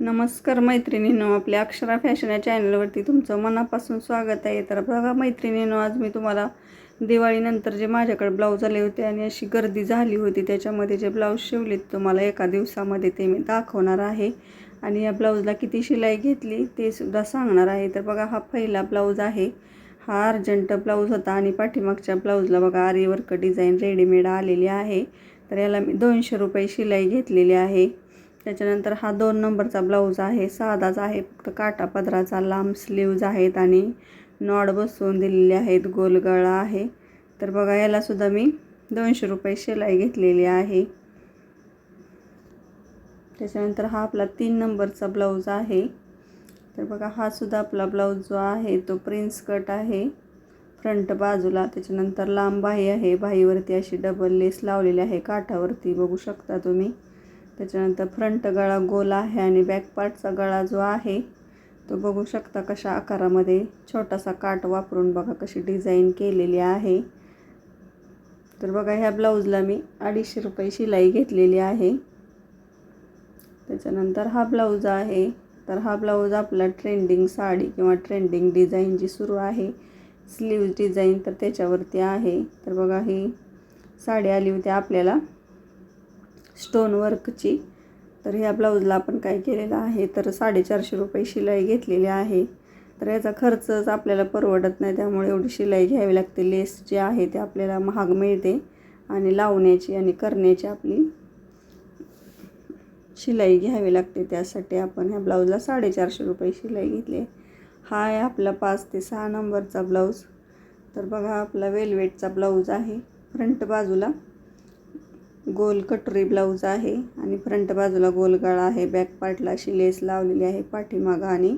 नमस्कार मैत्रिणींनो आपल्या अक्षरा फॅशन या चॅनलवरती तुमचं मनापासून स्वागत आहे. तर बघा मैत्रिणींनो आज मी तुम्हाला दिवाळीनंतर जे माझ्याकडे ब्लाऊज आले होते आणि अशी गर्दी झाली होती त्याच्यामध्ये जे ब्लाऊज शिवलेत तुम्हाला एका दिवसामध्ये ते मी दाखवणार आहे. आणि या ब्लाऊजला किती शिलाई घेतली ते सुद्धा सांगणार आहे. तर बघा हा पहिला ब्लाऊज आहे. हा अर्जंट ब्लाऊज होता आणि पाठीमागच्या ब्लाऊजला बघा आरीवर्क डिझाईन रेडीमेड आलेली आहे. तर याला मी दोनशे रुपये शिलाई घेतलेली आहे. त्याच्यानंतर हा दोन नंबरचा ब्लाऊज आहे साधाच आहे फक्त काटा पदराचा लांब स्लीव्ज आहेत आणि नॉड बसवून दिलेले आहेत गोलगळा आहे. तर बघा यालासुद्धा मी दोनशे रुपये शिलाई घेतलेली आहे. त्याच्यानंतर हा आपला तीन नंबरचा ब्लाऊज आहे. तर बघा हा सुद्धा आपला ब्लाऊज जो आहे तो प्रिन्स कट आहे. फ्रंट बाजूला त्याच्यानंतर लांब बाही आहे. बाहीवरती अशी डबल लेस लावलेली आहे काठावरती बघू शकता तुम्ही. त्याच्यानंतर फ्रंट गळा गोल आहे आणि बॅक पार्टचा गळा जो आहे तो बघू शकता कशा आकारामध्ये छोटासा काट वापरून बघा कशी डिझाईन केलेली आहे. तर बघा ह्या ब्लाऊजला मी अडीचशे रुपये शिलाई घेतलेली आहे. त्याच्यानंतर हा ब्लाऊज आहे. तर हा ब्लाऊज आपला ट्रेंडिंग साडी किंवा ट्रेंडिंग डिझाईन जी सुरू आहे स्लीव्ज डिझाईन तर त्याच्यावरती आहे. तर बघा ही साडी आली होती आपल्याला. स्टोन वर्कची तर ह्या ब्लाऊजला आपण काय केलेलं आहे? तर साडेचारशे रुपये शिलाई घेतलेली आहे. तर याचा खर्चच आपल्याला परवडत नाही त्यामुळे एवढी शिलाई घ्यावी लागते. लेस जे आहे ते आपल्याला महाग मिळते आणि लावण्याची आणि करण्याची आपली शिलाई घ्यावी लागते. त्यासाठी आपण ह्या ब्लाऊजला साडेचारशे रुपये शिलाई घेतली हा आहे आपला पाच ते सहा नंबरचा ब्लाऊज तर बघा आपला वेलवेटचा ब्लाऊज आहे. फ्रंट बाजूला गोल कटोरी ब्लाऊज आहे आणि फ्रंट बाजूला गोलगळा आहे. बॅक पार्टला अशी लेस लावलेली आहे पाठीमागा आणि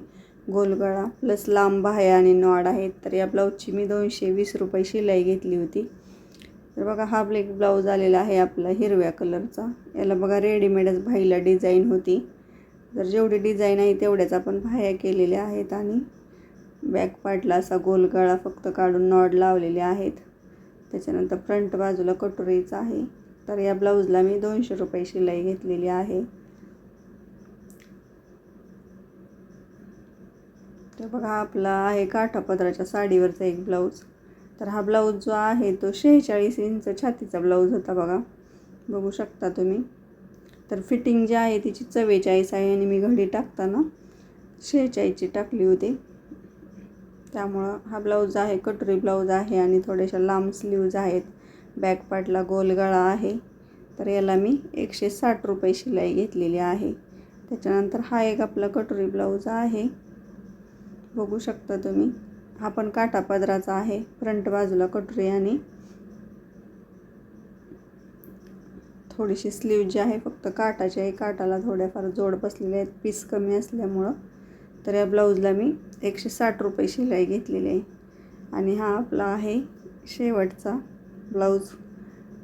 गोलगळा. प्लस लांब आहे आणि नॉड आहे तर या ब्लाऊजची मी दोनशे वीस रुपये शिलाई घेतली होती. तर बघा हा ब्लेक ब्लाऊज आलेला आहे आपला हिरव्या कलरचा. याला बघा रेडीमेडच भाईला डिझाईन होती. तर जेवढी डिझाईन आहे तेवढ्याच आपण भाया केलेल्या आहेत आणि बॅक पार्टला असा गोलगळा फक्त काढून नॉड लावलेले आहेत. त्याच्यानंतर फ्रंट बाजूला कटोरीचा आहे. तर या ब्लाऊजला मी दोनशे रुपये शिलाई घेतलेली आहे. तर बघा आपला आहे काठापदराच्या साडीवरचा एक ब्लाऊज. तर हा ब्लाऊज जो आहे तो शेहेचाळीस इंच छातीचा ब्लाऊज होता बघा. बघू शकता तुम्ही. तर फिटिंग जी आहे तिची चव्वेचाळीस आहे आणि मी घडी टाकताना शेहेचाळीसची टाकली होती. त्यामुळं हा ब्लाऊज आहे कटोरी ब्लाऊज आहे आणि थोड्याशा लांब स्लीव्ज आहेत. बॅकपार्टला गोलगळा आहे. तर याला मी एकशे साठ रुपये शिलाई घेतलेली आहे. त्याच्यानंतर हा एक आपला कटोरी ब्लाऊज आहे. बघू शकता तुम्ही. हा पण काटा पदराचा आहे. फ्रंट बाजूला कटोरी आणि थोडीशी स्लीव जी आहे फक्त काटाची आहे. काटाला थोड्याफार जोड बसलेले आहेत. पीस कमी असल्यामुळं. तर या ब्लाऊजला मी एकशे साठ रुपये शिलाई घेतलेली आहे. आणि हा आपला आहे शेवटचा. ब्लाऊज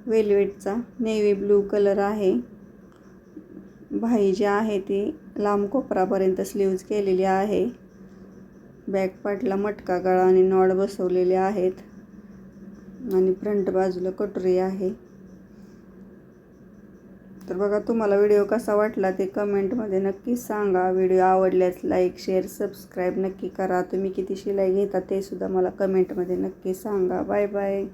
वेलवेटचा. नेव्ही ब्लू कलर आहे. भाई जी आहे ती लांब कोपरापर्यंत स्लीव्ज केलेली आहे. बॅक पार्टला मटका गळा आणि नॉड बसवलेले आहेत. आणि फ्रंट बाजूला कटोरी आहे. तर बघा तुम्हाला व्हिडिओ कसा वाटला ते कमेंटमध्ये नक्की सांगा. व्हिडिओ आवडल्यास लाईक शेअर सबस्क्राईब नक्की करा. तुम्ही किती शिलाई घेता ते सुद्धा मला कमेंटमध्ये नक्की सांगा. Bye bye.